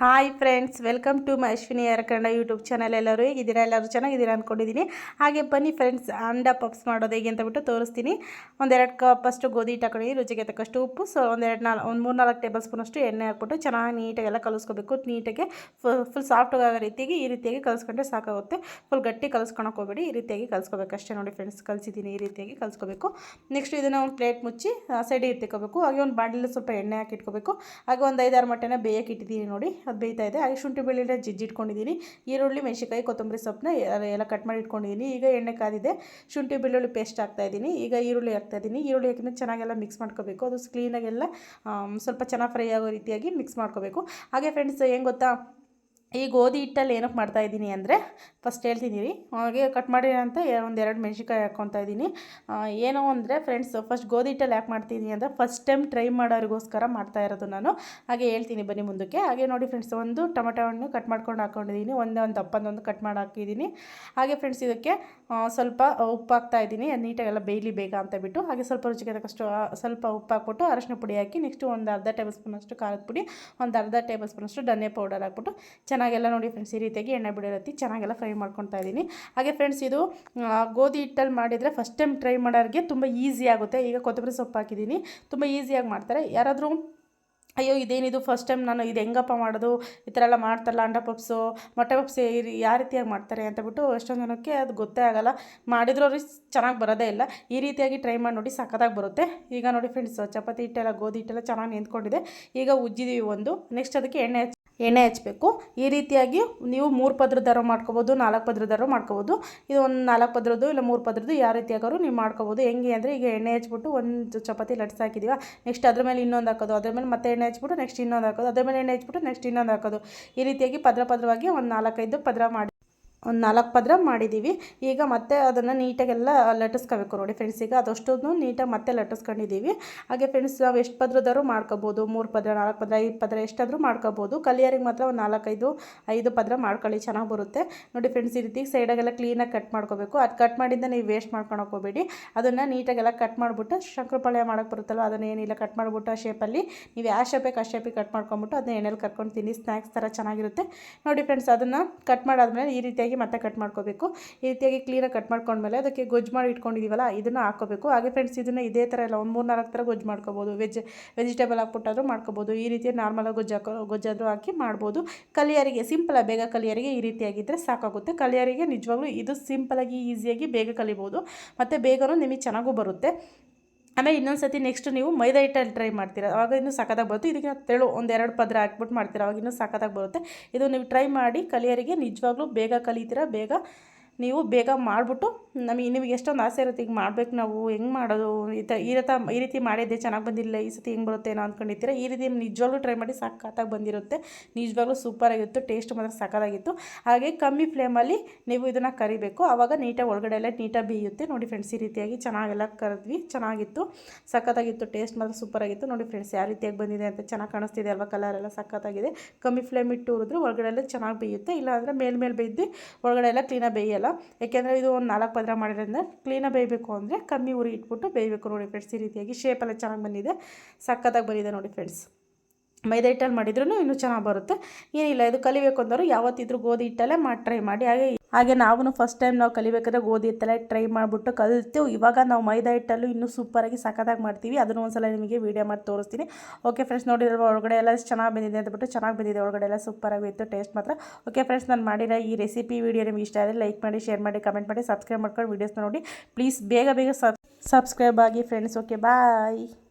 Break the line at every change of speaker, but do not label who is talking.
Hi friends welcome to my Ashwini ಯಾರ Kannada YouTube channel ಎಲ್ಲರೂ ಹೇಗಿದ್ದೀರಾ? ಎಲ್ಲರೂ ಚೆನ್ನಾಗಿದ್ದೀರಾ ಅಂದ್ಕೊಂಡಿದ್ದೀನಿ ಹಾಗೆ ಬನ್ನಿ ಫ್ರೆಂಡ್ಸ್ ಅಂಡ ಪಪ್ಸ್ ಮಾಡೋದು ಹೇಗೆ ಅಂತ ಬಿಟ್ಟು ತೋರಿಸ್ತೀನಿ. ಒಂದೆರಡು ಕಪ್ ಕಪ್ಪಷ್ಟು ಗೋಧಿ ಹಿಟ್ಟು ರುಚಿಗೆ ತಕ್ಕಷ್ಟು ಉಪ್ಪು ಸೊ ಒಂದೆರಡು ನಾಲ್, ಒಂದು ಮೂರು ನಾಲ್ಕು ಟೇಬಲ್ ಸ್ಪೂನಷ್ಟು ಎಣ್ಣೆ ಹಾಕ್ಬಿಟ್ಟು ಚೆನ್ನಾಗಿ ನೀಟಾಗಿ ಎಲ್ಲ ಕಲಿಸ್ಕೋಬೇಕು. ನೀಟಾಗಿ ಫುಲ್ ಸಾಫ್ಟ್ ಆಗೋ ರೀತಿಯಾಗಿ, ಈ ರೀತಿಯಾಗಿ ಕಲಿಸ್ಕೊಂಡ್ರೆ ಸಾಕಾಗುತ್ತೆ. ಫುಲ್ ಗಟ್ಟಿ ಕಲಿಸ್ಕೊಳಕ್ಕೆ ಹೋಗಬೇಡಿ, ಈ ರೀತಿಯಾಗಿ ಕಲಿಸ್ಕೋಬೇಕು. ಅಷ್ಟೇ ನೋಡಿ ಫ್ರೆಂಡ್ಸ್ ಕಲಿಸಿದ್ದೀನಿ, ಈ ರೀತಿಯಾಗಿ ಕಲಿಸ್ಕೋಬೇಕು. ನೆಕ್ಸ್ಟ್ ಇದನ್ನು ಒಂದು ಪ್ಲೇಟ್ ಮುಚ್ಚಿ ಸೈಡಿಗೆ ಇಟ್ಕೋಬೇಕು. ಹಾಗೆ ಒಂದು ಬಾಣಲಿ ಸ್ವಲ್ಪ ಎಣ್ಣೆ ಹಾಕಿ ಇಟ್ಕೋಬೇಕು. ಹಾಗೆ ಒಂದು ಐದಾರು ಮಟ್ಟೆನ ಬೇಯಕ್ಕೆ ಇಟ್ಟಿದ್ದೀನಿ ನೋಡಿ. ಅದು ಬೇಯ್ತಾ ಇದೆ. ಹಾಗೆ ಶುಂಠಿ ಬೆಳ್ಳುಳ್ಳಿ ಜಜ್ಜಿಟ್ಕೊಂಡಿದ್ದೀನಿ ಈರುಳ್ಳಿ ಮೆಣಸಿಕಾಯಿ ಕೊತ್ತಂಬರಿ ಸೊಪ್ಪನ್ನ ಎಲ್ಲ ಕಟ್ ಮಾಡಿ ಇಟ್ಕೊಂಡಿದ್ದೀನಿ. ಈಗ ಎಣ್ಣೆ ಕಾದಿದೆ. ಶುಂಠಿ ಬೆಳ್ಳುಳ್ಳಿ ಪೇಸ್ಟ್ ಹಾಕ್ತಾ ಇದ್ದೀನಿ. ಈಗ ಈರುಳ್ಳಿ ಹಾಕ್ತಾ ಇದ್ದೀನಿ. ಈರುಳ್ಳಿ ಹಾಕಿದ್ರೆ ಚೆನ್ನಾಗೆಲ್ಲ ಮಿಕ್ಸ್ ಮಾಡ್ಕೋಬೇಕು. ಅದು ಕ್ಲೀನಾಗೆಲ್ಲ ಸ್ವಲ್ಪ ಚೆನ್ನಾಗಿ ಫ್ರೈ ಆಗೋ ರೀತಿಯಾಗಿ ಮಿಕ್ಸ್ ಮಾಡ್ಕೋಬೇಕು. ಹಾಗೆ ಫ್ರೆಂಡ್ಸ್ ಏನು ಗೊತ್ತಾ? ಈ ಗೋಧಿ ಹಿಟ್ಟಲ್ಲಿ ಏನಕ್ಕೆ ಮಾಡ್ತಾ ಇದ್ದೀನಿ ಅಂದರೆ ಫಸ್ಟ್ ಹೇಳ್ತಿದ್ದೀನಿ ಹಾಗೆ ಕಟ್ ಮಾಡಿ ಅಂತ ಎರಡು ಮೆಣಸಿನ್ಕಾಯಿ ಹಾಕ್ಕೊತಾ ಇದ್ದೀನಿ. ಏನೋ ಅಂದರೆ ಫ್ರೆಂಡ್ಸ್ ಫಸ್ಟ್ ಗೋಧಿ ಹಿಟ್ಟಲ್ಲಿ ಯಾಕೆ ಮಾಡ್ತೀನಿ ಅಂದರೆ ಫಸ್ಟ್ ಟೈಮ್ ಟ್ರೈ ಮಾಡೋರಿಗೋಸ್ಕರ ಮಾಡ್ತಾ ಇರೋದು ನಾನು. ಹಾಗೆ ಹೇಳ್ತೀನಿ ಬನ್ನಿ ಮುಂದಕ್ಕೆ. ಹಾಗೆ ನೋಡಿ ಫ್ರೆಂಡ್ಸ್ ಒಂದು ಟೊಮೆಟೊ ಹಣ್ಣು ಕಟ್ ಮಾಡ್ಕೊಂಡು ಹಾಕ್ಕೊಂಡಿದ್ದೀನಿ ಒಂದೇ ಒಂದು ದಪ್ಪಂದೊಂದು ಕಟ್ ಮಾಡಿ ಹಾಕಿದ್ದೀನಿ. ಹಾಗೆ ಫ್ರೆಂಡ್ಸ್ ಇದಕ್ಕೆ ಸ್ವಲ್ಪ ಉಪ್ಪು ಹಾಕ್ತಾ ಇದ್ದೀನಿ. ನೀಟಾಗೆಲ್ಲ ಬೇಯಲಿ ಬೇಗ ಅಂತ ಬಿಟ್ಟು, ಹಾಗೆ ಸ್ವಲ್ಪ ರುಚಿಗೆ ತಕ್ಕಷ್ಟು ಸ್ವಲ್ಪ ಉಪ್ಪು ಹಾಕ್ಬಿಟ್ಟು ಅರಶಿನ ಪುಡಿ ಹಾಕಿ ನೆಕ್ಸ್ಟು ಒಂದು ಅರ್ಧ ಟೇಬಲ್ ಸ್ಪೂನಷ್ಟು ಖಾರದ ಪುಡಿ, ಒಂದು ಅರ್ಧ ಟೇಬಲ್ ಸ್ಪೂನಷ್ಟು ಧನಿಯಾ ಪೌಡರ್ ಹಾಕ್ಬಿಟ್ಟು ಚೆನ್ನಾಗೆಲ್ಲ ನೋಡಿ ಫ್ರೆಂಡ್ಸ್ ಈ ರೀತಿಯಾಗಿ ಎಣ್ಣೆ ಬಿಡಿರತ್ತಿ ಚೆನ್ನಾಗೆಲ್ಲ ಫ್ರೈ ಮಾಡ್ಕೊತಾ ಇದ್ದೀನಿ. ಹಾಗೆ ಫ್ರೆಂಡ್ಸ್ ಇದು ಗೋಧಿ ಹಿಟ್ಟಲ್ಲಿ ಮಾಡಿದರೆ ಫಸ್ಟ್ ಟೈಮ್ ಟ್ರೈ ಮಾಡೋರಿಗೆ ತುಂಬ ಈಸಿ ಆಗುತ್ತೆ. ಈಗ ಕೊತ್ತಂಬರಿ ಸೊಪ್ಪು ಹಾಕಿದ್ದೀನಿ. ತುಂಬ ಈಸಿಯಾಗಿ ಮಾಡ್ತಾರೆ. ಯಾರಾದರೂ, ಅಯ್ಯೋ, ಇದೇನಿದು ಫಸ್ಟ್ ಟೈಮ್ ನಾನು ಇದು ಹೆಂಗಪ್ಪ ಮಾಡೋದು? ಈ ಥರ ಎಲ್ಲ ಮಾಡ್ತಾರಲ್ಲ, ಅಂಡ ಪಪ್ಸು, ಮೊಟ್ಟೆ ಪಪ್ಸ್ ಯಾವ ರೀತಿಯಾಗಿ ಮಾಡ್ತಾರೆ ಅಂತ ಬಿಟ್ಟು ಎಷ್ಟೊಂದು ಜನಕ್ಕೆ ಅದು ಗೊತ್ತೇ ಆಗೋಲ್ಲ. ಮಾಡಿದ್ರು ಅವ್ರಿಗೆ ಚೆನ್ನಾಗಿ ಬರೋದೇ ಇಲ್ಲ. ಈ ರೀತಿಯಾಗಿ ಟ್ರೈ ಮಾಡಿ ನೋಡಿ ಸಖತ್ತಾಗಿ ಬರುತ್ತೆ. ಈಗ ನೋಡಿ ಫ್ರೆಂಡ್ಸ್ ಚಪಾತಿ ಹಿಟ್ಟೆಲ್ಲ, ಗೋಧಿ ಹಿಟ್ಟೆಲ್ಲ ಚೆನ್ನಾಗಿ ನಿಂತ್ಕೊಂಡಿದೆ ಈಗ ಉಜ್ಜಿದೀವಿ ಒಂದು. ನೆಕ್ಸ್ಟ್ ಅದಕ್ಕೆ ಎಣ್ಣೆ ಎಣ್ಣೆ ಹಚ್ಚಬೇಕು ಈ ರೀತಿಯಾಗಿ ನೀವು ಮೂರು ಪದ್ರದಾರು ಮಾಡ್ಕೋಬೋದು, ನಾಲ್ಕು ಪದ್ರದಾರು ಮಾಡ್ಕೋಬೋದು. ಇದು ಒಂದು ನಾಲ್ಕು ಪದ್ರದ್ದು ಇಲ್ಲ ಮೂರು ಪದ್ರದ್ದು ಯಾವ ರೀತಿಯಾಗಾರು ನೀವು ಮಾಡ್ಕೋಬೋದು. ಹೆಂಗೆ ಅಂದರೆ ಈಗ ಎಣ್ಣೆ ಹಚ್ಬಿಟ್ಟು ಒಂದು ಚಪಾತಿ ಲಟ್ಸ್ ನೆಕ್ಸ್ಟ್ ಅದ್ರ ಮೇಲೆ ಇನ್ನೊಂದು ಹಾಕೋದು. ಅದ್ರ ಮೇಲೆ ಮತ್ತೆ ಎಣ್ಣೆ ಹಚ್ಬಿಟ್ಟು ನೆಕ್ಸ್ಟ್ ಇನ್ನೊಂದು ಹಾಕೋದು. ಅದ್ರ ಮೇಲೆ ಎಣ್ಣೆ ಹಚ್ಬಿಟ್ಟು ನೆಕ್ಸ್ಟ್ ಇನ್ನೊಂದು ಹಾಕೋದು. ಈ ರೀತಿಯಾಗಿ ಪದ್ರ ಪದ್ರವಾಗಿ ಒಂದು ನಾಲ್ಕೈದು ಪದ್ರ ಮಾಡಿ ಒಂದು ನಾಲ್ಕು ಪದ್ರ ಮಾಡಿದ್ದೀವಿ ಈಗ ಮತ್ತೆ ಅದನ್ನು ನೀಟಾಗೆಲ್ಲ ಲಟ್ಟಿಸ್ಕೋಬೇಕು ನೋಡಿ ಫ್ರೆಂಡ್ಸ್ ಈಗ ಅದಷ್ಟೊಂದು ನೀಟಾಗಿ ಮತ್ತೆ ಲಟ್ಟಿಸ್ಕೊಂಡಿದ್ದೀವಿ ಹಾಗೆ ಫ್ರೆಂಡ್ಸ್ ನಾವು ಎಷ್ಟು ಪದ್ರದಾದ್ರು ಮಾಡ್ಕೋಬೋದು? ಮೂರು ಪದ್ರ, ನಾಲ್ಕು ಪದ್ರ, ಐದು ಪದ್ರ, ಎಷ್ಟಾದರೂ ಮಾಡ್ಕೋಬೋದು. ಕಲಿಯರಿಗೆ ಮಾತ್ರ ಒಂದು ನಾಲ್ಕೈದು, ಐದು ಪದ್ರ ಮಾಡ್ಕೊಳ್ಳಿ, ಚೆನ್ನಾಗಿ ಬರುತ್ತೆ. ನೋಡಿ ಫ್ರೆಂಡ್ಸ್ ಈ ರೀತಿ ಸೈಡಾಗೆಲ್ಲ ಕ್ಲೀನಾಗಿ ಕಟ್ ಮಾಡ್ಕೋಬೇಕು. ಅದು ಕಟ್ ಮಾಡಿದ್ದ ನೀವು ವೇಸ್ಟ್ ಮಾಡ್ಕೊಂಡು ಹೋಗಬೇಡಿ. ಅದನ್ನು ನೀಟಾಗೆಲ್ಲ ಕಟ್ ಮಾಡಿಬಿಟ್ಟು ಶಂಕರಪಾಳ್ಯ ಮಾಡೋಕ್ಕೆ ಬರುತ್ತಲ್ಲ, ಅದನ್ನು ಏನಿಲ್ಲ ಕಟ್ ಮಾಡಿಬಿಟ್ಟು ಆ ಶೇಪಲ್ಲಿ ನೀವು ಯಾವ ಶೇಪಿಗೆ ಆ ಶೇಪಿಗೆ ಕಟ್ ಮಾಡ್ಕೊಂಬಿಟ್ಟು ಅದನ್ನ ಎಣ್ಣೆಲಿ ಕರ್ಕೊಂಡು ತಿನ್ನಿ. ಸ್ನ್ಯಾಕ್ಸ್ ಥರ ಚೆನ್ನಾಗಿರುತ್ತೆ. ನೋಡಿ ಫ್ರೆಂಡ್ಸ್ ಅದನ್ನು ಕಟ್ ಮಾಡಾದ್ಮೇಲೆ ಈ ರೀತಿಯಾಗಿ ಮತ್ತೆ ಕಟ್ ಮಾಡ್ಕೋಬೇಕು. ಈ ರೀತಿಯಾಗಿ ಕ್ಲೀನಾಗಿ ಕಟ್ ಮಾಡ್ಕೊಂಡ್ಮೇಲೆ ಅದಕ್ಕೆ ಗೊಜ್ಜು ಮಾಡಿ ಇಟ್ಕೊಂಡಿದ್ದೀವಲ್ಲ ಇದನ್ನು ಹಾಕೋಬೇಕು ಹಾಗೆ ಫ್ರೆಂಡ್ಸ್ ಇದನ್ನು ಇದೇ ಥರ ಎಲ್ಲ ಒಂದು ಮೂರು ನಾಲ್ಕು ಥರ ಗೊಜ್ಜು ಮಾಡ್ಕೋಬೋದು. ವೆಜ್ ವೆಜಿಟೇಬಲ್ ಹಾಕ್ಬಿಟ್ಟಾದ್ರೂ ಮಾಡ್ಕೋಬೋದು. ಈ ರೀತಿ ನಾರ್ಮಲಾಗಿ ಗೊಜ್ಜು ಹಾಕೋ ಗೊಜ್ಜಾದರೂ ಹಾಕಿ ಮಾಡ್ಬೋದು. ಕಲಿಯರಿಗೆ ಸಿಂಪಲಾಗಿ ಬೇಗ ಕಲಿಯರಿಗೆ ಈ ರೀತಿಯಾಗಿದ್ದರೆ ಸಾಕಾಗುತ್ತೆ. ಕಲಿಯರಿಗೆ ನಿಜವಾಗ್ಲೂ ಇದು ಸಿಂಪಲಾಗಿ ಈಸಿಯಾಗಿ ಬೇಗ ಕಲಿಬೋದು. ಮತ್ತು ಬೇಗನೂ ನಿಮಗೆ ಚೆನ್ನಾಗೂ ಬರುತ್ತೆ. ಆಮೇಲೆ ಇನ್ನೊಂದು ಸತಿ ನೆಕ್ಸ್ಟ್ ನೀವು ಮೈದಾ ಹಿಟ್ಟಲ್ಲಿ ಟ್ರೈ ಮಾಡ್ತೀರಾ. ಅವಾಗ ಇನ್ನೂ ಸಖತ್ತಾಗಿ ಬರುತ್ತೆ. ಇದಕ್ಕೆ ತೆಳು ಒಂದೆರಡು ಪದ್ರ ಹಾಕ್ಬಿಟ್ಟು ಮಾಡ್ತೀರಾ. ಅವಾಗ ಇನ್ನೂ ಸಖತ್ತಾಗಿ ಬರುತ್ತೆ. ಇದು ನೀವು ಟ್ರೈ ಮಾಡಿ ಕಲಿಯರಿಗೆ ನಿಜವಾಗ್ಲೂ ಬೇಗ ಕಲಿತೀರಾ, ಬೇಗ ನೀವು ಬೇಗ ಮಾಡಿಬಿಟ್ಟು ನಮಗೆ ನಿಮಗೆ ಎಷ್ಟೊಂದು ಆಸೆ ಇರುತ್ತೆ, ಈಗ ಮಾಡಬೇಕು ನಾವು, ಹೆಂಗೆ ಮಾಡೋದು, ಈ ಥರ ಈ ರೀತಿ ಈ ರೀತಿ ಮಾಡಿದ್ದೆ ಚೆನ್ನಾಗಿ ಬಂದಿಲ್ಲ, ಈ ಸತಿ ಹೆಂಗೆ ಬರುತ್ತೆ ಏನೋ ಅಂದ್ಕೊಂಡಿರ್ತೀರ ಈ ರೀತಿ ನಿಜವಾಗ್ಲೂ ಟ್ರೈ ಮಾಡಿ ಸಖತ್ತಾಗಿ ಬಂದಿರುತ್ತೆ, ನಿಜವಾಗ್ಲೂ ಸೂಪರಾಗಿತ್ತು ಟೇಸ್ಟ್ ಮಾತ್ರ ಸಖತ್ತಾಗಿತ್ತು ಹಾಗೆ ಕಮ್ಮಿ ಫ್ಲೇಮಲ್ಲಿ ನೀವು ಇದನ್ನು ಕರಿಬೇಕು ಆವಾಗ ನೀಟಾಗಿ ಒಳಗಡೆ ಎಲ್ಲ ನೀಟಾಗಿ ಬೇಯುತ್ತೆ. ನೋಡಿ ಫ್ರೆಂಡ್ಸ್ ಈ ರೀತಿಯಾಗಿ ಚೆನ್ನಾಗೆಲ್ಲ ಕರೆದ್ವಿ, ಚೆನ್ನಾಗಿತ್ತು, ಸಖತ್ತಾಗಿತ್ತು ಟೇಸ್ಟ್ ಮಾತ್ರ ಸೂಪರಾಗಿತ್ತು ನೋಡಿ ಫ್ರೆಂಡ್ಸ್ ಯಾವ ರೀತಿಯಾಗಿ ಬಂದಿದೆ ಅಂತ ಚೆನ್ನಾಗಿ ಕಾಣಿಸ್ತಿದೆ ಅಲ್ವಾ ಕಲರ್ ಎಲ್ಲ ಸಖತ್ತಾಗಿದೆ. ಕಮ್ಮಿ ಫ್ಲೇಮ್ ಇಟ್ಟು ಹುರಿದ್ರೆ ಒಳಗಡೆ ಎಲ್ಲ ಚೆನ್ನಾಗಿ ಬೇಯುತ್ತೆ, ಇಲ್ಲಾಂದರೆ ಮೇಲ್ಮೇಲೆ ಬೇಯ್ದು ಒಳಗಡೆ ಎಲ್ಲ ಕ್ಲೀನಾಗಿ ಬೇಯಲ್ಲ. ಯಾಕೆಂದರೆ ಇದು ಒಂದು ನಾಲ್ಕು ಪದರ ಮಾಡಿರೋದ್ರಿಂದ ಕ್ಲೀನಾಗಿ ಬೇಯಬೇಕು ಅಂದರೆ ಕಮ್ಮಿ ಉರಿ ಇಟ್ಬಿಟ್ಟು ಬೇಯಬೇಕು ನೋಡಿ ಫ್ರೆಂಡ್ಸ್ ಈ ರೀತಿಯಾಗಿ ಶೇಪೆಲ್ಲ ಚೆನ್ನಾಗಿ ಬಂದಿದೆ. ಸಕ್ಕತ್ತಾಗಿ ಬಂದಿದೆ ನೋಡಿ ಫ್ರೆಂಡ್ಸ್ ಮೈದಾ ಹಿಟ್ಟಲ್ಲಿ ಮಾಡಿದ್ರೂ ಇನ್ನೂ ಚೆನ್ನಾಗಿ ಬರುತ್ತೆ. ಏನಿಲ್ಲ, ಇದು ಕಲಿಬೇಕು ಅಂದರು ಯಾವತ್ತಿದ್ರೂ ಗೋಧಿ ಹಿಟ್ಟಲ್ಲೇ ಮಾಡಿ ಟ್ರೈ ಮಾಡಿ. ಹಾಗೆ ಹಾಗೆ ನಾವು ಫಸ್ಟ್ ಟೈಮ್ ನಾವು ಕಲಿಬೇಕಾದ್ರೆ ಗೋಧಿ ಹಿಟ್ಟಲ್ಲೇ ಟ್ರೈ ಮಾಡಿಬಿಟ್ಟು ಕಲಿತು ಇವಾಗ ನಾವು ಮೈದಾ ಹಿಟ್ಟಲ್ಲೂ ಇನ್ನೂ ಸೂಪರಾಗಿ ಸಖತ್ತಾಗಿ ಮಾಡ್ತೀವಿ. ಅದನ್ನು ಒಂದ್ಸಲ ನಿಮಗೆ ವೀಡಿಯೋ ಮಾಡಿ ತೋರಿಸ್ತೀನಿ. ಓಕೆ ಫ್ರೆಂಡ್ಸ್ ನೋಡಿದ್ರೆ ಒಳಗಡೆ ಎಲ್ಲ ಚೆನ್ನಾಗಿ ಬಂದಿದೆ ಅಂತಬಿಟ್ಟು ಚೆನ್ನಾಗಿ ಬಂದಿದೆ. ಒಳಗಡೆ ಎಲ್ಲ ಸೂಪರಾಗಿ ಇತ್ತು ಟೇಸ್ಟ್ ಮಾತ್ರ. ಓಕೆ ಫ್ರೆಂಡ್ಸ್ ನಾನು ಮಾಡಿರೋ ಈ ರೆಸಿಪಿ ವೀಡಿಯೋ ನಿಮಗೆ ಇಷ್ಟ ಆದರೆ ಲೈಕ್ ಮಾಡಿ ಶೇರ್ ಮಾಡಿ ಕಮೆಂಟ್ ಮಾಡಿ ಸಬ್ಸ್ಕ್ರೈಬ್ ಮಾಡ್ಕೊಂಡು ವೀಡಿಯೋಸ್ನ ನೋಡಿ. ಪ್ಲೀಸ್ ಬೇಗ ಬೇಗ ಸಬ್ ಸಬ್ಸ್ಕ್ರೈಬ್ ಆಗಿ ಫ್ರೆಂಡ್ಸ್ ಓಕೆ ಬಾಯ್